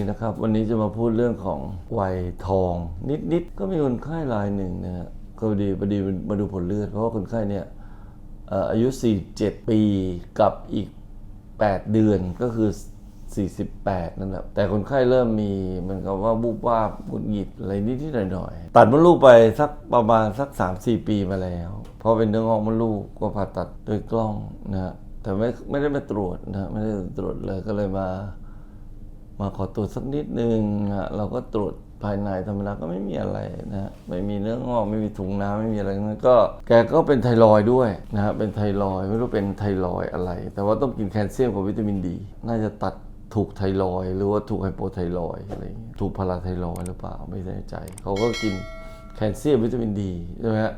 ดีนะครับ วันนี้จะมาพูดเรื่องของวัยทอง นิดๆก็มีคนไข้รายหนึ่งนะฮะก็พอดีพอดีมาดูผลเลือด เพราะว่าคนไข้เนี่ยอายุ 47 ปีกับอีก 8 เดือนก็คือ 48 นั่นแหละ แต่คนไข้เริ่มมีเหมันกับว่าบุบวาบหงุดหงิดอะไรนิดๆหน่อยๆ ตัดมดลูกไปสักประมาณสัก 3-4 ปีมาแล้วพราะเป็นเนื้องอกมดลูกก็ผ่าตัดด้วยกล้องนะฮะแต่ไม่ไม่ได้มาตรวจนะฮะไม่ได้ตรวจเลยก็เลยมา มาขอตรวจสักนิดนึงนะฮะเราก็ตรวจภายในธรรมดาก็ไม่มีอะไรนะไม่มีเนื้องอกไม่มีถุงน้ำไม่มีอะไรนั้นก็แกก็เป็นไทรอยด้วยนะฮะเป็นไทรอยไม่รู้เป็นไทรอยอะไร แต่ว่าต้องกินแคลเซียมกับวิตามินดี น่าจะตัดถูกไทรอยหรือว่าถูกไฮโปไทรอยอะไรอย่างเงี้ยถูกพาราไทรอยหรือเปล่าไม่แน่ใจ เขาก็กินแคลเซียมวิตามินดีใช่ไหมฮะ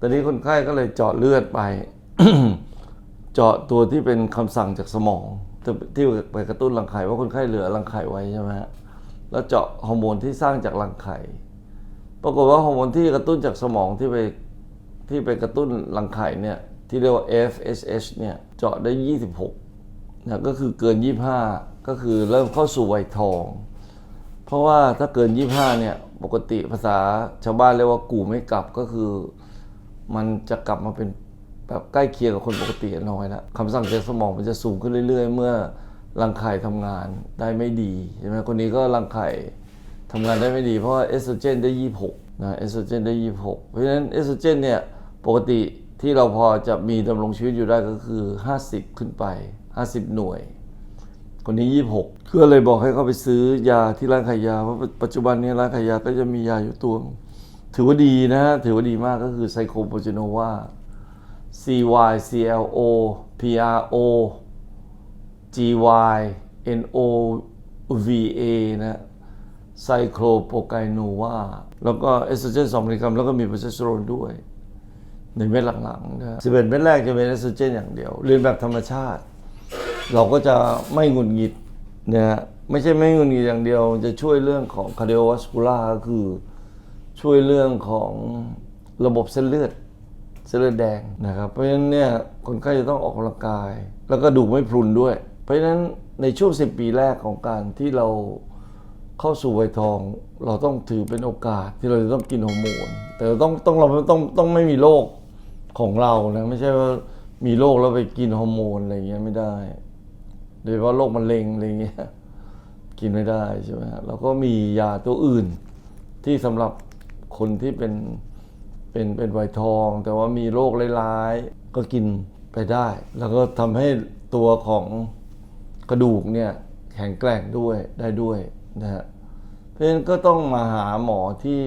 ตอนนี้คนไข้ก็เลยเจาะเลือดไป เจาะตัวที่เป็นคำสั่งจากสมอง ที่ไปกระตุ้นรังไข่ว่าคนไข้เหลือรังไข่ไว้ใช่ไหมฮะแล้วเจาะฮอร์โมนที่สร้างจากรังไข่ ปรากฏว่าฮอร์โมนที่กระตุ้นจากสมองที่ไปที่ไปกระตุ้นรังไข่เนี่ยที่เรียกว่า FSH เนี่ยเจาะได้ 26นะก็คือเกิน 25 ก็คือเริ่มเข้าสู่วัยทอง เพราะว่าถ้าเกิน 25เนี่ยปกติภาษาชาวบ้านเรียกว่ากูไม่กลับก็คือ มันจะกลับมาเป็น แบบใกล้เคียงกับคนปกติน้อยแล้วคำสั่งจากสมองมันจะสูงขึ้นเรื่อย ๆ เมื่อรังไข่ทำงานได้ไม่ดีใช่ไหมคนนี้ก็รังไข่ทำงานได้ไม่ดี เพราะว่าเอสโตรเจนได้ 26นะเอสโตรเจนได้ 26 เพราะฉะนั้นเอสโตรเจนเนี่ยปกติที่เราพอจะมีดำรงชีวิตอยู่ได้ก็คือ 50 ขึ้นไป 50 หน่วย คนนี้ 26 ก็เลยบอกให้เขาไปซื้อยาที่ร้านขายยาเพราะปัจจุบันนี้ร้านขายยาก็จะมียาอยู่ตัว ถือว่าดีนะถือว่าดีมากก็คือไซโคโปรเจโนวา C Y C L O P R O G Y N O V A นะไซโคลโปรไกโนวาแล้วก็เอสโตรเจน2มิลลิกรัมแล้วก็มีโปรเจสเตอโรนด้วย ในเม็ดหลังๆนะสิบเอ็ดเม็ดแรกจะเป็นเอสโตรเจนอย่างเดียว เรียนแบบธรรมชาติ เราก็จะไม่หงุดหงิดนะฮะไม่ใช่ไม่หงุดหงิดอย่างเดียว จะช่วยเรื่องของ cardiovascular ก็คือช่วยเรื่องของระบบเส้นเลือด เส้นเลือดแดงนะครับเพราะฉะนั้นเนี่ยคนไข้จะต้องออกกำลังกาย แล้วก็ดูไม่พรุนด้วย เพราะฉะนั้นในช่วง 10 ปีแรกของการที่เราเข้าสู่วัยทอง เราต้องถือเป็นโอกาสที่เราจะต้องกินฮอร์โมน แต่ต้องต้องเราต้องต้องไม่มีโรคของเรานะไม่ใช่ว่ามีโรคแล้วไปกินฮอร์โมนอะไรเงี้ยไม่ได้ โดยเฉพาะโรคมะเร็งอะไรเงี้ยกินไม่ได้ใช่ไหมฮะแล้วก็มียาตัวอื่นที่สำหรับคนที่เป็น เป็นเป็นวัยทอง แต่ว่ามีโรคร้ายๆก็กินไปได้ แล้วก็ทำให้ตัวของกระดูกเนี่ยแข็งแกร่งด้วยได้ด้วยนะฮะเพราะฉะนั้นก็ต้องมาหาหมอที่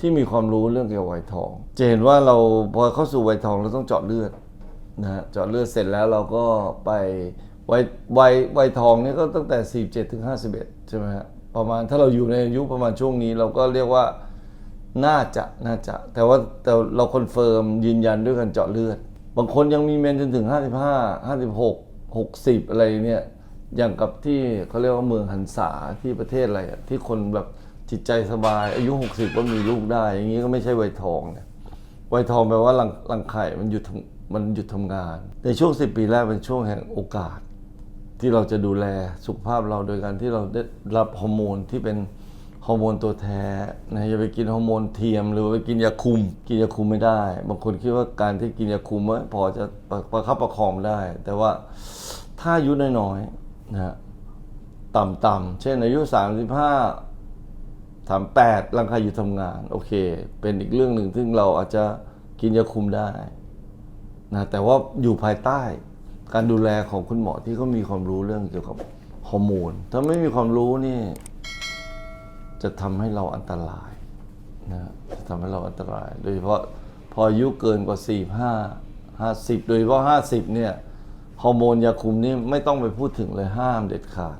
ที่มีความรู้เรื่องเกี่ยวกับวัยทองจะเห็นว่าเราพอเข้าสู่วัยทองเราต้องเจาะเลือดนะฮะเจาะเลือดเสร็จแล้วเราก็ไปวัยวัยวัยทองเนี่ยก็ตั้งแต่ 47ถึง51 ใช่ไหมฮะประมาณถ้าเราอยู่ในอายุประมาณช่วงนี้เราก็เรียกว่า น่าจะน่าจะ แต่ว่าแต่เราคอนเฟิร์มยืนยันด้วยการเจาะเลือด บางคนยังมีเมนจนถึง 55 56 60 อะไรเนี่ยอย่างกับที่เขาเรียกว่าเมืองหันษาที่ประเทศอะไรที่คนแบบจิตใจสบาย อายุ 60 ก็มีลูกได้ อย่างนี้ก็ไม่ใช่วัยทองเนี่ยวัยทองแปลว่ารังรังไข่มันหยุดมันหยุดทำงาน ในช่วง 10 ปีแรกเป็นช่วงแห่งโอกาส ที่เราจะดูแลสุขภาพเราโดยการที่เราได้รับฮอร์โมนที่เป็น ฮอร์โมนตัวแท้นะอย่าไปกินฮอร์โมนเทียม หรือไปกินยาคุม กินยาคุมไม่ได้ บางคนคิดว่าการที่กินยาคุมพอจะประประคับประคองได้ แต่ว่าถ้าอายุน้อยๆนะฮะต่ำๆเช่นอายุ 35ถามแปดร่างกายอยู่ทำงาน โอเค เป็นอีกเรื่องหนึ่งซึ่งเราอาจจะกินยาคุมได้นะแต่ว่าอยู่ภายใต้การดูแลของคุณหมอที่เขามีความรู้เรื่องเกี่ยวกับฮอร์โมน ถ้าไม่มีความรู้นี่ จะทำให้เราอันตรายนะจะทำให้เราอันตราย โดยเฉพาะพออายุเกินกว่า 45 50 โดยเฉพาะ 50 เนี่ย ฮอร์โมนยาคุมนี่ไม่ต้องไปพูดถึงเลยห้ามเด็ดขาด